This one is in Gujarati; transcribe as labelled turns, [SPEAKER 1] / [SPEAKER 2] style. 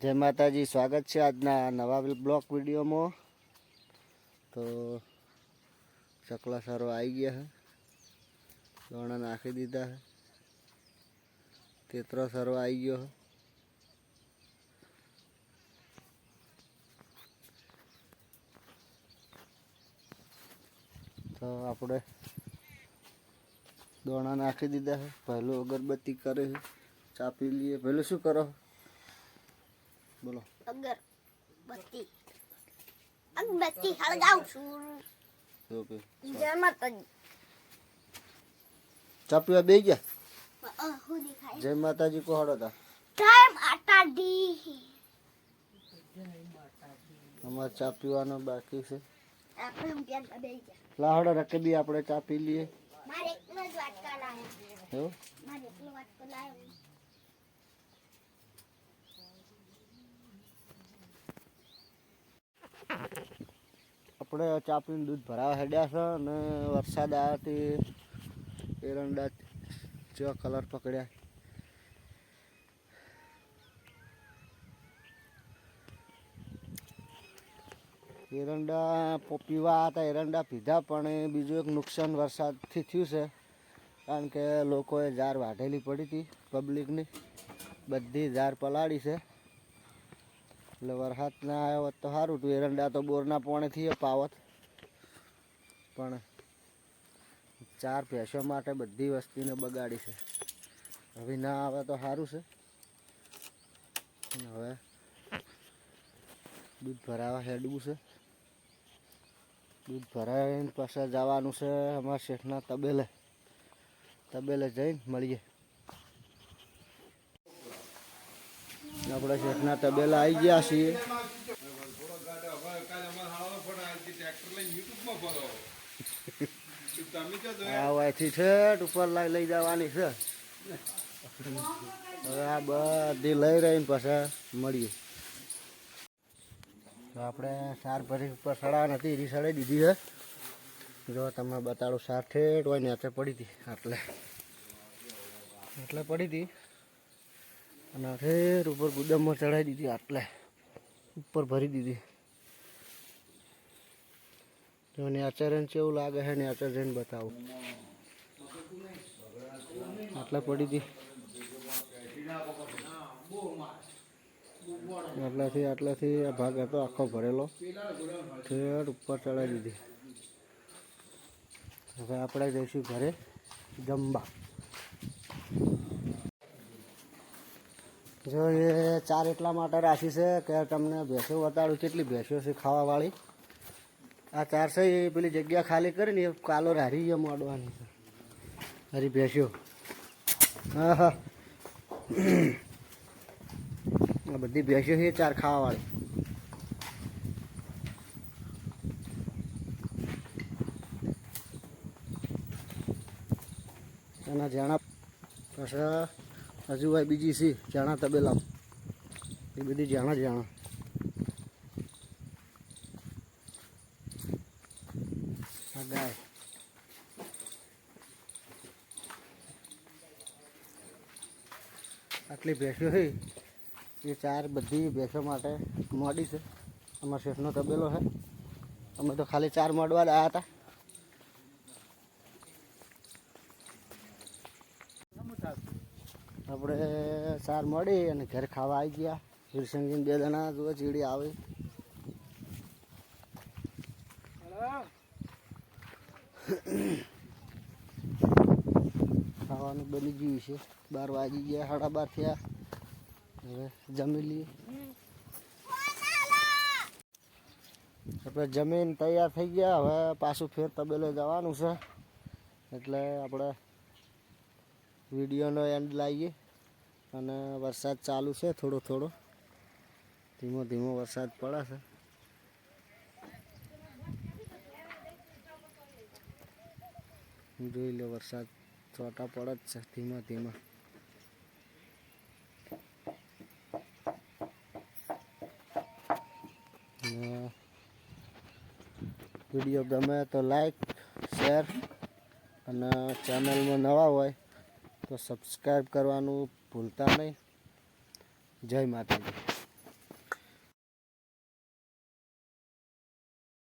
[SPEAKER 1] જય માતાજી, સ્વાગત છે આજના નવા બ્લોક વિડીયોમાં. તો ચકલા સારો આવી ગયા છે. દોણા નાખી દીધા છે. તેતરો સારો આવી ગયો છે. તો આપણે દોણા નાખી દીધા છે. પહેલું અગરબત્તી કરે ચા પી લઈએ. પહેલું શું કરો? બોલો.
[SPEAKER 2] અગરબત્તી અગરબત્તી હળગાવું છું.
[SPEAKER 1] ઓકે
[SPEAKER 2] જય માતાજી
[SPEAKER 1] ચા પીવા બે ગયા?
[SPEAKER 2] હું દેખાય.
[SPEAKER 1] જય માતાજી કો હડો તા?
[SPEAKER 2] જય માતાજી.
[SPEAKER 1] અમાર ચા પીવાનો બાકી છે. લાહડો રકે બી આપણે ચા પી લઈએ.
[SPEAKER 2] મારે એકનો જ વાટકા લાયા.
[SPEAKER 1] એવું?
[SPEAKER 2] મારે એકનો વાટકો લાયો.
[SPEAKER 1] આપણે ચા પીને દૂધ ભરાવા હેડ્યા છે અને વરસાદ આવ્યાથી એરંડા જેવા કલર પકડ્યા. એરંડા પીવા હતા, એરંડા પીધા, પણ એ બીજું એક નુકસાન વરસાદથી થયું છે. કારણ કે લોકોએ ઝાર વાઢેલી પડી હતી પબ્લિકની બધી ઝાર પલાળી છે. એટલે વરસાદ ના આવ્યો તો સારું હતું. એરંડા તો બોરના પોણેથી પાવત. પણ ચાર ભેંસો માટે બધી વસ્તીને બગાડી છે. હવે ના આવે તો સારું છે. હવે દૂધ ભરાવા હેડવું છે. દૂધ ભરાવીને પાછા જવાનું છે અમારા શેઠના તબેલે. તબેલે જઈને મળીએ. આપણે શેઠના તબેલા આવી ગયા છીએ. આ વાયથી ઉપર લઈ લઈ જવાની છે. હવે આ બધી લઈ રહીને પાછા મળીએ. તો આપણે સાર ભરી ઉપર સડા નથી એ સડાઈ દીધી છે. જો તમે બતાડો સાર ઠેઠ હોય ને પડી હતી એટલે એટલે પડી હતી. અને ઠેર ઉપર ગુદામમાં ચડાવી દીધી, આટલે. ઉપર ભરી દીધી. જો નેચરન કેવું લાગે છે નેચર જઈને બતાવું. આટલે પડી હતી આટલાથી આટલાથી આ ભાગ હતો આખો ભરેલો. ઠેર ઉપર ચડાવી દીધી. હવે આપણે જઈશું ઘરે જમવા. જો એ ચાર એટલા માટે રાખી છે કે તમને ભેંસો વટાડું, કેટલી ભેંસો છે ખાવાવાળી? આ ચાર છે, એ પેલી જગ્યા ખાલી કરીને એ કાલો હારી ગયો મોડવાની છે. હરી ભેંસો. હા હા બધી ભેંસો છે ચાર ખાવાવાળી. એના જાણા પાછા હજુ ભાઈ બીજી છે જાણા તબેલા એ બધી જાણા જાણા. આટલી ભેંસો છે. એ ચાર બધી ભેંસો માટે મોડી છે. અમારા શેઠનો તબેલો છે. અમે તો ખાલી ચાર મોડવા જ આવ્યા હતા. આપણે સાર મળી અને ઘરે ખાવા આવી ગયા. હિરસંગીન બે જણા જુઓ ચીડી આવે. ખાવાનું બની ગયું છે. બાર વાગી ગયા, સાડા બાર થયા. હવે જમી લઈએ. આપણે જમીન તૈયાર થઈ ગયા. હવે પાછું ફેર તબેલે જવાનું છે. એટલે આપણે વિડીયોનો એન્ડ લાવીએ. અને વરસાદ ચાલુ છે થોડો થોડો. ધીમો ધીમો વરસાદ પડે છે. જોઈ લો વરસાદ ચોટા પડે જ છે, ધીમા ધીમા. વીડિયો ગમે તો લાઈક શેર અને ચેનલમાં નવા હોય તો સબસ્ક્રાઈબ કરવાનું ભૂલતા નહીં. જય માતાજી.